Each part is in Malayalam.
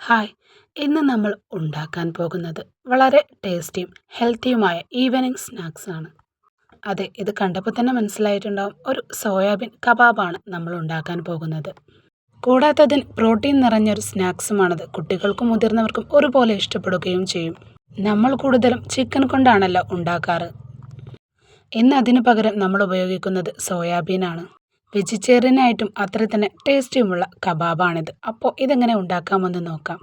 ഹായ്. ഇന്ന് നമ്മൾ ഉണ്ടാക്കാൻ പോകുന്നത് വളരെ ടേസ്റ്റിയും ഹെൽത്തിയുമായ ഈവനിങ് സ്നാക്സ് ആണ്. അതെ ഇത് കണ്ടപ്പോൾ തന്നെ മനസ്സിലായിട്ടുണ്ടാവും. ഒരു സോയാബീൻ കബാബാണ് നമ്മൾ ഉണ്ടാക്കാൻ പോകുന്നത്. കൂടാതെ അതിന് പ്രോട്ടീൻ നിറഞ്ഞൊരു സ്നാക്സുമാണത് കുട്ടികൾക്കും മുതിർന്നവർക്കും ഒരുപോലെ ഇഷ്ടപ്പെടുകയും ചെയ്യും. നമ്മൾ കൂടുതലും ചിക്കൻ കൊണ്ടാണല്ലോ ഉണ്ടാക്കാറ്. ഇന്ന് അതിന് പകരം നമ്മൾ ഉപയോഗിക്കുന്നത് സോയാബീനാണ്. വെജിറ്റേറിയനായിട്ടും അത്ര തന്നെ ടേസ്റ്റിയുമുള്ള കബാബാണിത്. അപ്പോൾ ഇതെങ്ങനെ ഉണ്ടാക്കാമെന്ന് നോക്കാം.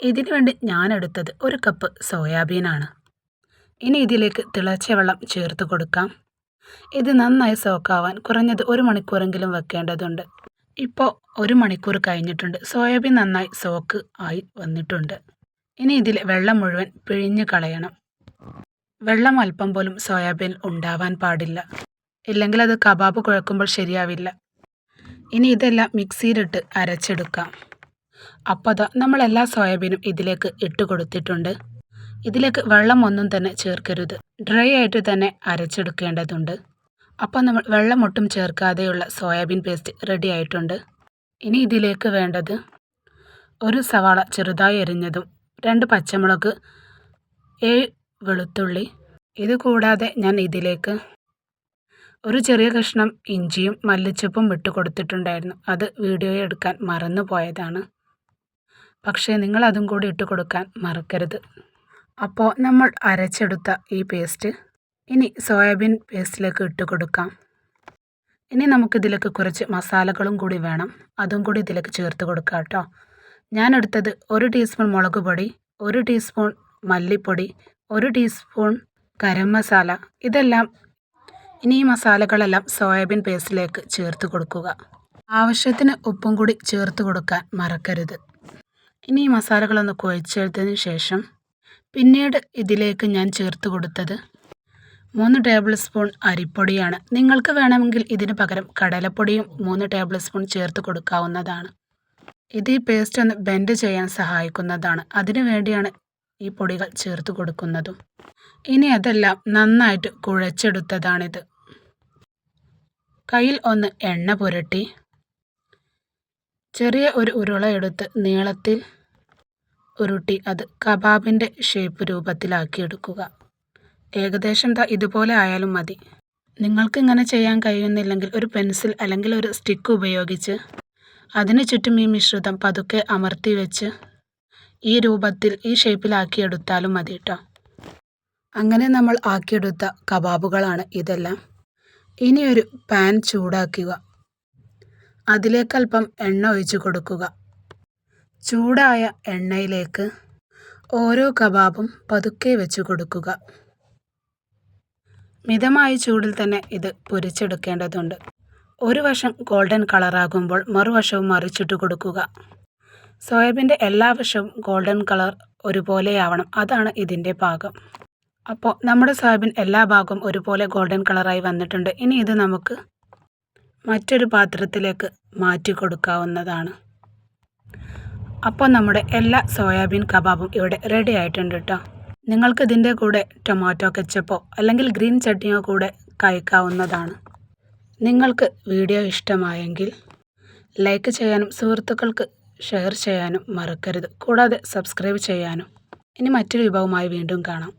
ഇതിനു വേണ്ടി ഞാൻ എടുത്തത് ഒരു കപ്പ് സോയാബീനാണ്. ഇനി ഇതിലേക്ക് തിളച്ച വെള്ളം ചേർത്ത് കൊടുക്കാം. ഇത് നന്നായി സോക്കാവാൻ കുറഞ്ഞത് ഒരു മണിക്കൂറെങ്കിലും വെക്കേണ്ടതുണ്ട്. ഇപ്പോൾ ഒരു മണിക്കൂർ കഴിഞ്ഞിട്ടുണ്ട്. സോയാബീൻ നന്നായി സോക്ക് ആയി വന്നിട്ടുണ്ട്. ഇനി ഇതിൽ വെള്ളം മുഴുവൻ പിഴിഞ്ഞ് കളയണം. വെള്ളം അല്പം പോലും സോയാബീൻ ഉണ്ടാവാൻ പാടില്ല. ഇല്ലെങ്കിൽ അത് കബാബ് കുഴക്കുമ്പോൾ ശരിയാവില്ല. ഇനി ഇതെല്ലാം മിക്സിയിലിട്ട് അരച്ചെടുക്കാം. അപ്പോൾ അതാ നമ്മളെല്ലാ സോയാബീനും ഇതിലേക്ക് ഇട്ട് കൊടുത്തിട്ടുണ്ട്. ഇതിലേക്ക് വെള്ളം ഒന്നും തന്നെ ചേർക്കരുത്. ഡ്രൈ ആയിട്ട് തന്നെ അരച്ചെടുക്കേണ്ടതുണ്ട്. അപ്പോൾ നമ്മൾ വെള്ളം ഒട്ടും ചേർക്കാതെയുള്ള സോയാബീൻ പേസ്റ്റ് റെഡി ആയിട്ടുണ്ട്. ഇനി ഇതിലേക്ക് വേണ്ടത് ഒരു സവാള ചെറുതായി എരിഞ്ഞതും രണ്ട് പച്ചമുളക് ഏഴ് വെളുത്തുള്ളി. ഇത് കൂടാതെ ഞാൻ ഇതിലേക്ക് ഒരു ചെറിയ കഷ്ണം ഇഞ്ചിയും മല്ലിച്ചപ്പും ഇട്ട് കൊടുത്തിട്ടുണ്ടായിരുന്നു. അത് വീഡിയോ എടുക്കാൻ മറന്നു പോയതാണ്. പക്ഷേ നിങ്ങൾ അതും കൂടി ഇട്ട് കൊടുക്കാൻ മറക്കരുത്. അപ്പോൾ നമ്മൾ അരച്ചെടുത്ത ഈ പേസ്റ്റ് ഇനി സോയാബീൻ പേസ്റ്റിലേക്ക് ഇട്ട് കൊടുക്കാം. ഇനി നമുക്കിതിലേക്ക് കുറച്ച് മസാലകളും കൂടി വേണം. അതും കൂടി ഇതിലേക്ക് ചേർത്ത് കൊടുക്കാം കേട്ടോ. ഞാൻ എടുത്തത് ഒരു ടീസ്പൂൺ മുളക് പൊടി ഒരു ടീസ്പൂൺ മല്ലിപ്പൊടി ഒരു ടീസ്പൂൺ ഗരം മസാല. ഇതെല്ലാം ഇനി ഈ മസാലകളെല്ലാം സോയാബീൻ പേസ്റ്റിലേക്ക് ചേർത്ത് കൊടുക്കുക. ആവശ്യത്തിന് ഉപ്പും കൂടി ചേർത്ത് കൊടുക്കാൻ മറക്കരുത്. ഇനി ഈ മസാലകളൊന്ന് കുഴച്ചെടുത്തതിന് ശേഷം പിന്നീട് ഇതിലേക്ക് ഞാൻ ചേർത്ത് കൊടുത്തത് മൂന്ന് ടേബിൾ സ്പൂൺ അരിപ്പൊടിയാണ്. നിങ്ങൾക്ക് വേണമെങ്കിൽ ഇതിന് പകരം കടലപ്പൊടിയും മൂന്ന് ടേബിൾ സ്പൂൺ ചേർത്ത് കൊടുക്കാവുന്നതാണ്. ഇത് ഈ പേസ്റ്റ് ഒന്ന് ബെൻഡ് ചെയ്യാൻ സഹായിക്കുന്നതാണ്. അതിനു വേണ്ടിയാണ് ഈ പൊടികൾ ചേർത്ത് കൊടുക്കുന്നതും. ഇനി അതെല്ലാം നന്നായിട്ട് കുഴച്ചെടുത്തതാണിത്. കയ്യിൽ ഒന്ന് എണ്ണ പുരട്ടി. ചെറിയ ഒരു ഉരുള എടുത്ത് നീളത്തിൽ ഉരുട്ടി അത് കബാബിന്റെ ഷേപ്പ് രൂപത്തിലാക്കി എടുക്കുക. ഏകദേശം ദാ ഇതുപോലെ ആയാലും മതി. നിങ്ങൾക്ക് ഇങ്ങനെ ചെയ്യാൻ കഴിയുന്നില്ലെങ്കിൽ ഒരു പെൻസിൽ അല്ലെങ്കിൽ ഒരു സ്റ്റിക്ക് ഉപയോഗിച്ച് അതിന് ചുറ്റും ഈ മിശ്രിതം പതുക്കെ അമർത്തി വെച്ച് ഈ രൂപത്തിൽ ഈ ഷേപ്പിലാക്കിയെടുത്താലും മതി കേട്ടോ അങ്ങനെ നമ്മൾ ആക്കിയെടുത്ത കബാബുകളാണ് ഇതെല്ലാം. ഇനി ഒരു പാൻ ചൂടാക്കുക. അതിലേക്കൽപ്പം എണ്ണ ഒഴിച്ചു കൊടുക്കുക. ചൂടായ എണ്ണയിലേക്ക് ഓരോ കബാബും പതുക്കെ വെച്ചു കൊടുക്കുക. മിതമായ ചൂടിൽ തന്നെ ഇത് പൊരിച്ചെടുക്കേണ്ടതുണ്ട്. ഒരു വശം ഗോൾഡൻ കളറാകുമ്പോൾ മറുവശവും മറിച്ചിട്ട് കൊടുക്കുക. സോയാബീന്റെ എല്ലാ വശവും ഗോൾഡൻ കളർ ഒരുപോലെയാവണം. അതാണ് ഇതിന്റെ പാകം. അപ്പോൾ നമ്മുടെ സോയാബീൻ എല്ലാ ഭാഗവും ഒരുപോലെ ഗോൾഡൻ കളറായി വന്നിട്ടുണ്ട്. ഇനി ഇത് നമുക്ക് മറ്റൊരു പാത്രത്തിലേക്ക് മാറ്റി കൊടുക്കാവുന്നതാണ്. അപ്പോൾ നമ്മുടെ എല്ലാ സോയാബീൻ കബാബും ഇവിടെ റെഡി ആയിട്ടുണ്ട് കേട്ടോ നിങ്ങൾക്ക് ഇതിന്റെ കൂടെ ടൊമാറ്റോ കെച്ചപ്പോ അല്ലെങ്കിൽ ഗ്രീൻ ചട്നിയോ കൂടെ കഴിക്കാവുന്നതാണ്. നിങ്ങൾക്ക് വീഡിയോ ഇഷ്ടമായെങ്കിൽ ലൈക്ക് ചെയ്യാനും സുഹൃത്തുക്കൾക്ക് ഷെയർ ചെയ്യാനും മറക്കരുത്. കൂടാതെ സബ്സ്ക്രൈബ് ചെയ്യാനും. ഇനി മറ്റൊരു വിഭവമായി വീണ്ടും കാണാം.